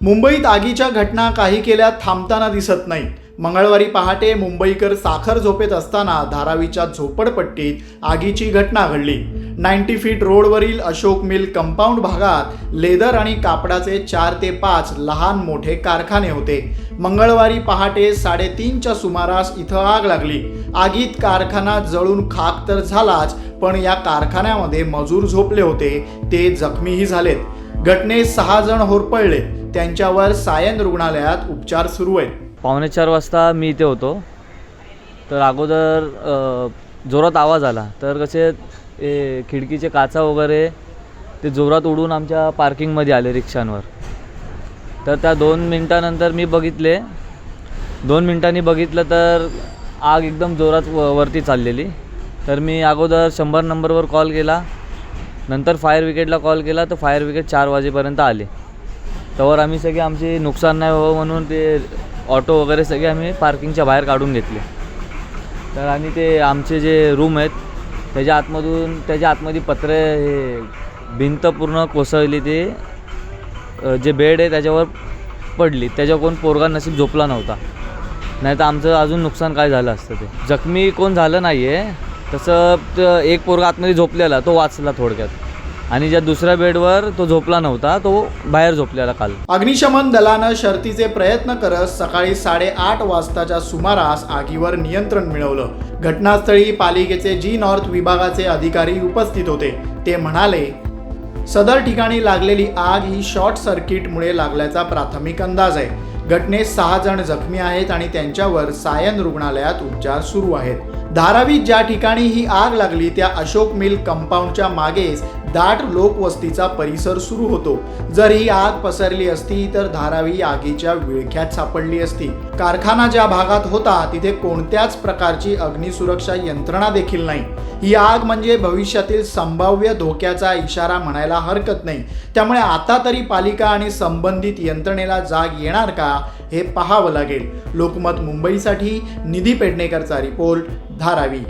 मुंबईत आगीच्या घटना काही केल्या थांबताना दिसत नाही मंगळवारी पहाटे मुंबईकर साखर झोपेत असताना धारावीच्या झोपडपट्टीत आगीची घटना घडली. नाईन्टी फीट रोडवरील अशोक मिल कंपाऊंड भागात लेदर आणि कापडाचे चार ते पाच लहान मोठे कारखाने होते. मंगळवारी पहाटे साडेतीनच्या सुमारास इथं आग लागली. आगीत कारखाना जळून खाक तर झालाच पण या कारखान्यामध्ये मजूर झोपले होते ते जखमीही झालेत. घटनेत सहा जण होरपळले. त्यांच्यावर सायन रुग्णालयात उपचार सुरू आहेत. पावणे चार वाजता मी इथे होतो. तर अगोदर जोरात आवाज आला. तर कसे ए, खिडकीचे काचा वगैरे ते जोरात उडून आमच्या पार्किंगमध्ये आले रिक्षांवर. तर त्या दोन मिनटानंतर मी बघितले. दोन मिनटांनी बघितलं तर आग एकदम जोरात व वरती चाललेली. तर मी अगोदर शंभर नंबरवर कॉल केला. नंतर फायर ब्रिगेडला कॉल केला. तर फायर ब्रिगेड चार वाजेपर्यंत आले. त्यावर आम्ही सगळे आमचे नुकसान नाही व्हावं म्हणून ते ऑटो वगैरे सगळे आम्ही पार्किंगच्या बाहेर काढून घेतले. तर आणि ते आमचे जे रूम आहेत त्याच्या आतमधून त्याच्या आतमध्ये पत्रे हे भिंत पूर्ण कोसळली ते जे बेड आहे त्याच्यावर पडली. त्याच्यावर कोण पोरगा नशीब झोपला नव्हता. नाही तर आमचं अजून नुकसान काय झालं असतं ते. जखमी कोण झालं नाही आहे तसं एक पोरगा आतमध्ये झोपलेला तो वाचला थोडक्यात. आणि ज्या दुसऱ्या बेडवर तो झोपला नव्हता तो बाहेर झोपलेला काल. अग्निशमन दलानं शर्तीचे प्रयत्न करत सकाळी साडेआठ वाजताच्या सुमारास आगीवर नियंत्रण मिळवलं. घटनास्थळी पालिकेचे जी नॉर्थ विभागाचे अधिकारी उपस्थित होते. ते म्हणाले सदर ठिकाणी लागलेली आग ही शॉर्ट सर्किटमुळे लागल्याचा प्राथमिक अंदाज आहे. घटनेत सहा जण जखमी आहेत आणि त्यांच्यावर सायन रुग्णालयात उपचार सुरू आहेत. धारावीत ज्या ठिकाणी ही आग लागली त्या अशोक मिल कंपाऊंडच्या मागेच दाट लोकवस्तीचा परिसर सुरू होतो. जर ही आग पसरली असती तर धारावी आगीच्या विळख्यात सापडली असती. कारखाना ज्या भागात होता तिथे कोणत्याच प्रकारची अग्निसुरक्षा यंत्रणा देखील नाही. ही आग म्हणजे भविष्यातील संभाव्य धोक्याचा इशारा म्हणायला हरकत नाही. त्यामुळे आता तरी पालिका आणि संबंधित यंत्रणेला जाग येणार का हे पाहावं लागेल. लोकमत मुंबईसाठी निधी पेडणेकरचा रिपोर्ट धारावी.